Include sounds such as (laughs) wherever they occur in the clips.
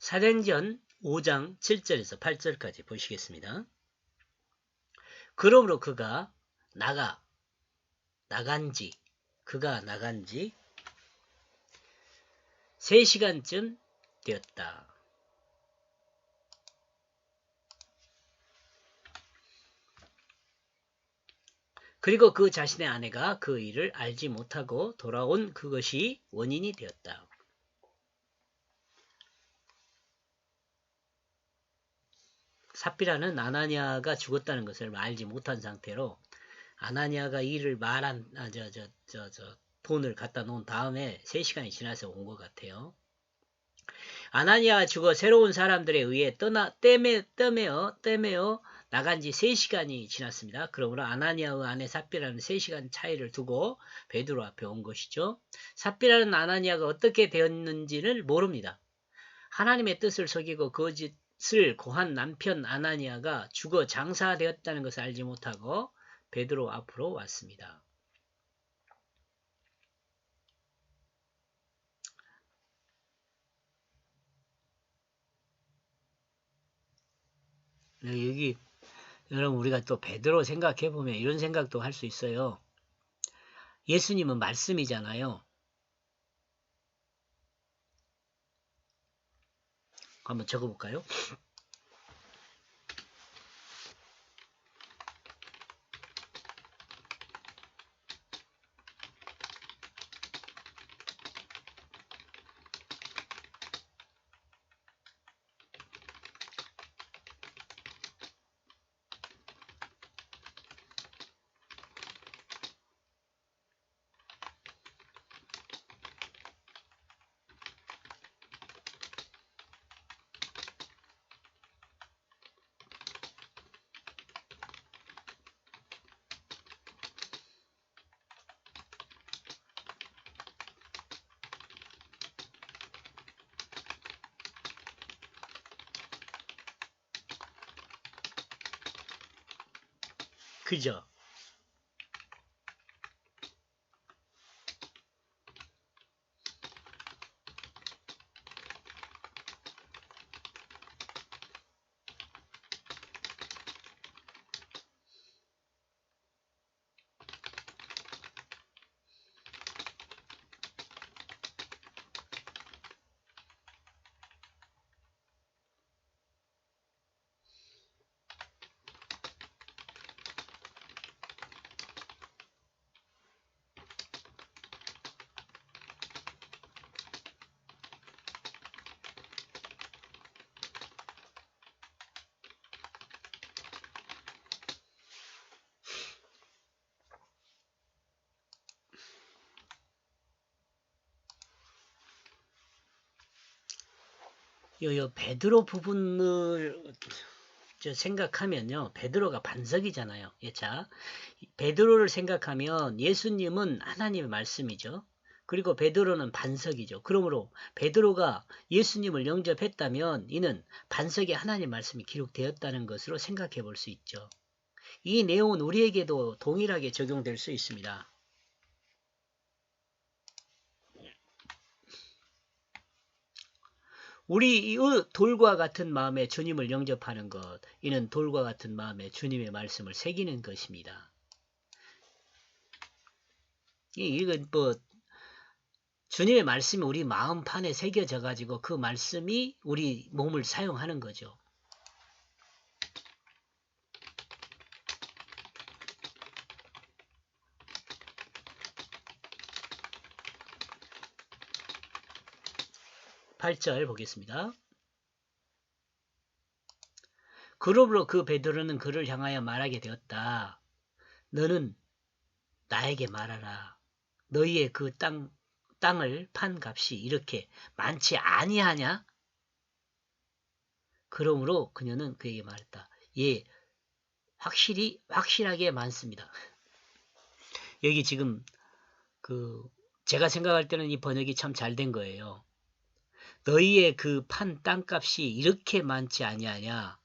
사도행전 5장 7절에서 8절까지 보시겠습니다. 그러므로 그가 나가 나간지 그가 나간지 3시간쯤 되었다. 그리고 그 자신의 아내가 그 일을 알지 못하고 돌아온 그것이 원인이 되었다. 삽비라는 아나니아가 죽었다는 것을 알지 못한 상태로 아나니아가 이 일을 말한 아, 저, 저, 저, 저 돈을 갖다 놓은 다음에 3시간이 지나서 온 것 같아요. 아나니아가 죽어 새로운 사람들에 의해 떠나 떼매 떼매어 떼매어 나간 지 3시간이 지났습니다. 그러므로 아나니아의 아내 삽비라는 3시간 차이를 두고 베드로 앞에 온 것이죠. 삽비라는 아나니아가 어떻게 되었는지를 모릅니다. 하나님의 뜻을 속이고 거짓 을 고한 남편 아나니아가 죽어 장사되었다는 것을 알지 못하고 베드로 앞으로 왔습니다. 네, 여기 여러분 우리가 또 베드로 생각해 보면 이런 생각도 할 수 있어요. 예수님은 말씀이잖아요. 한번 적어볼까요? 그죠? 요, 요 베드로 부분을 저 생각하면요. 베드로가 반석이잖아요. 예, 자, 베드로를 생각하면 예수님은 하나님의 말씀이죠. 그리고 베드로는 반석이죠. 그러므로 베드로가 예수님을 영접했다면 이는 반석에 하나님 말씀이 기록되었다는 것으로 생각해 볼 수 있죠. 이 내용은 우리에게도 동일하게 적용될 수 있습니다. 우리 돌과 같은 마음에 주님을 영접하는 것, 이는 돌과 같은 마음에 주님의 말씀을 새기는 것입니다. 이건 뭐 주님의 말씀이 우리 마음판에 새겨져 가지고 그 말씀이 우리 몸을 사용하는 거죠. 팔절 보겠습니다. 그러므로 그 베드로는 그를 향하여 말하게 되었다. 너는 나에게 말하라. 너희의 그 땅, 땅을 판 값이 이렇게 많지 아니하냐? 그러므로 그녀는 그에게 말했다. 예, 확실히, 확실하게 많습니다. (laughs) 여기 지금 그 제가 생각할 때는 이 번역이 참 잘 된 거예요. 너희의 그 판 땅값이 이렇게 많지 아니하냐?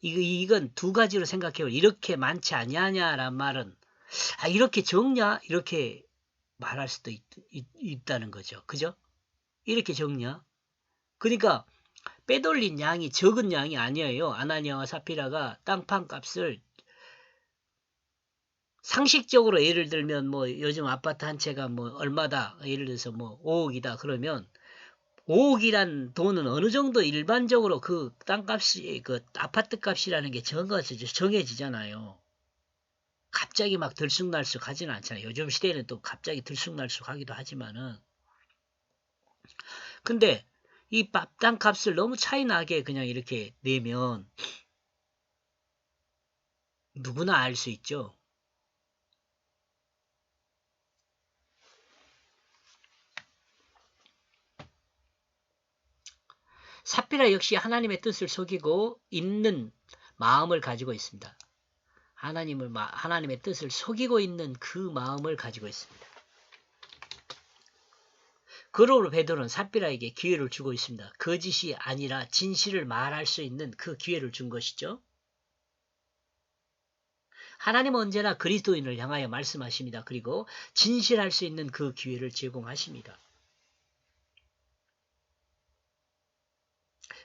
이거, 이건 두 가지로 생각해요. 이렇게 많지 아니하냐란 말은 아 이렇게 적냐? 이렇게 말할 수도 있, 있, 있 다는 거죠. 그죠? 이렇게 적냐? 그러니까 빼돌린 양이 적은 양이 아니에요. 아나니아와 사피라가 땅판 값을 상식적으로 예를 들면 뭐 요즘 아파트 한 채가 뭐 얼마다 예를 들어서 뭐 5억이다 그러면 5억이란 돈은 어느 정도 일반적으로 그 땅값이 그 아파트 값이라는 게 정해지, 정해지잖아요. 갑자기 막 들쑥날쑥 하지는 않잖아요. 요즘 시대에는 또 갑자기 들쑥날쑥 하기도 하지만은 근데 이 땅값을 너무 차이 나게 그냥 이렇게 내면 누구나 알 수 있죠. 사피라 역시 하나님의 뜻을 속이고 있는 마음을 가지고 있습니다. 하나님을 하나님의 뜻을 속이고 있는 그 마음을 가지고 있습니다. 그러므로 베드로는 사피라에게 기회를 주고 있습니다. 거짓이 아니라 진실을 말할 수 있는 그 기회를 준 것이죠. 하나님은 언제나 그리스도인을 향하여 말씀하십니다. 그리고 진실할 수 있는 그 기회를 제공하십니다.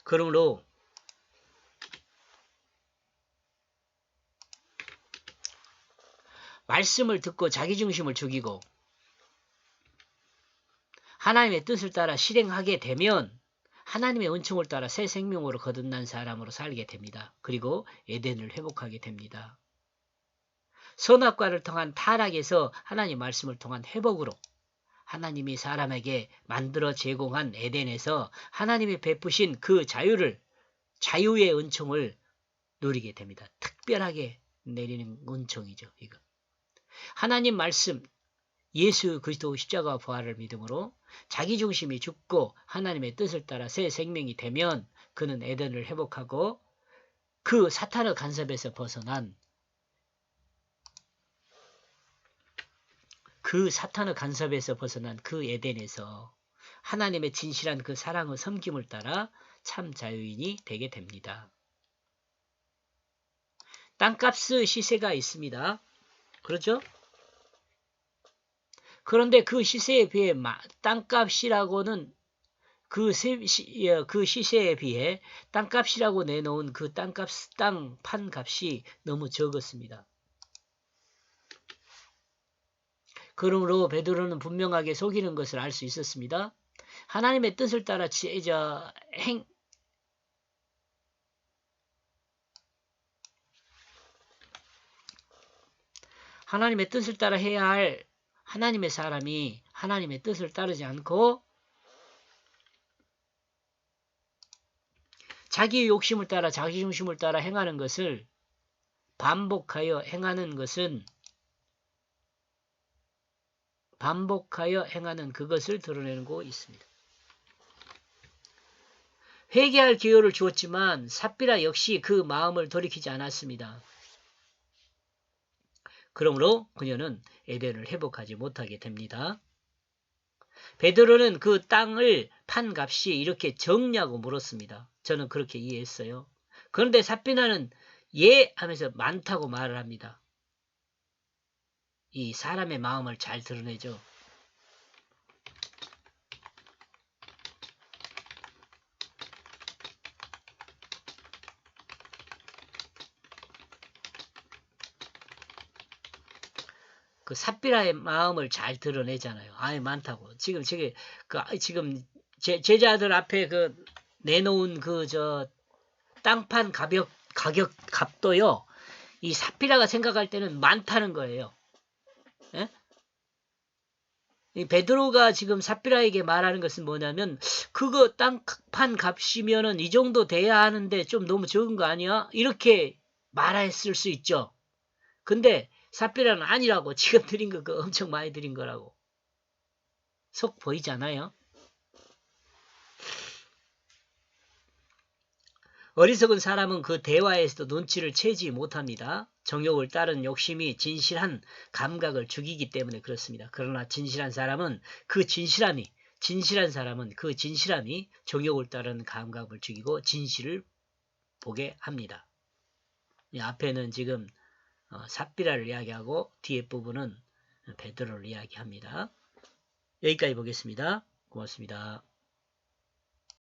그러므로 말씀을 듣고 자기 중심을 죽이고 하나님의 뜻을 따라 실행하게 되면 하나님의 은총을 따라 새 생명으로 거듭난 사람으로 살게 됩니다. 그리고 에덴을 회복하게 됩니다. 선악과를 통한 타락에서 하나님 말씀을 통한 회복으로 하나님이 사람에게 만들어 제공한 에덴에서 하나님이 베푸신 그 자유를 자유의 은총을 누리게 됩니다. 특별하게 내리는 은총이죠. 이거. 하나님 말씀 예수 그리스도 십자가 부활을 믿음으로 자기 중심이 죽고 하나님의 뜻을 따라 새 생명이 되면 그는 에덴을 회복하고 그 사탄의 간섭에서 벗어난 그 사탄의 간섭에서 벗어난 그 에덴에서 하나님의 진실한 그 사랑의 섬김을 따라 참 자유인이 되게 됩니다. 땅값의 시세가 있습니다. 그렇죠? 그런데 그 시세에 비해 땅값이라고는 그, 시, 어, 그 시세에 비해 땅값이라고 내놓은 그 땅값, 땅 판 값이 너무 적었습니다. 그러므로 베드로는 분명하게 속이는 것을 알 수 있었습니다. 하나님의 뜻을 따라 저 행, 하나님의 뜻을 따라 해야 할 하나님의 사람이 하나님의 뜻을 따르지 않고 자기 욕심을 따라 자기 중심을 따라 행하는 것을 반복하여 행하는 것은 반복하여 행하는 그것을 드러내고 있습니다. 회개할 기회를 주었지만 삽비라 역시 그 마음을 돌이키지 않았습니다. 그러므로 그녀는 에덴을 회복하지 못하게 됩니다. 베드로는 그 땅을 판 값이 이렇게 적냐고 물었습니다. 저는 그렇게 이해했어요. 그런데 사피나는 예 하면서 많다고 말을 합니다. 이 사람의 마음을 잘 드러내죠. 그 삽비라의 마음을 잘 드러내잖아요. 아예 많다고. 지금 저게 그 지금 제, 제자들 앞에 그 내놓은 그 저 땅판 가격 가격 값도요. 이 삽비라가 생각할 때는 많다는 거예요. 예? 이 베드로가 지금 삽비라에게 말하는 것은 뭐냐면 그거 땅판 값이면은 이 정도 돼야 하는데 좀 너무 적은 거 아니야? 이렇게 말했을 수 있죠. 근데 삽비라는 아니라고 (laughs) 지금 드린 거그 엄청 많이 드린 거라고. 속 보이잖아요. 어리석은 사람은 그 대화에서도 눈치를 채지 못합니다. 정욕을 따른 욕심이 진실한 감각을 죽이기 때문에 그렇습니다. 그러나 진실한 사람은 그 진실함이 진실한 사람은 그 진실함이 정욕을 따른 감각을 죽이고 진실을 보게 합니다. 앞에는 지금 어, 삽비라를 이야기하고 뒤에 부분은 베드로를 이야기합니다. 여기까지 보겠습니다. 고맙습니다.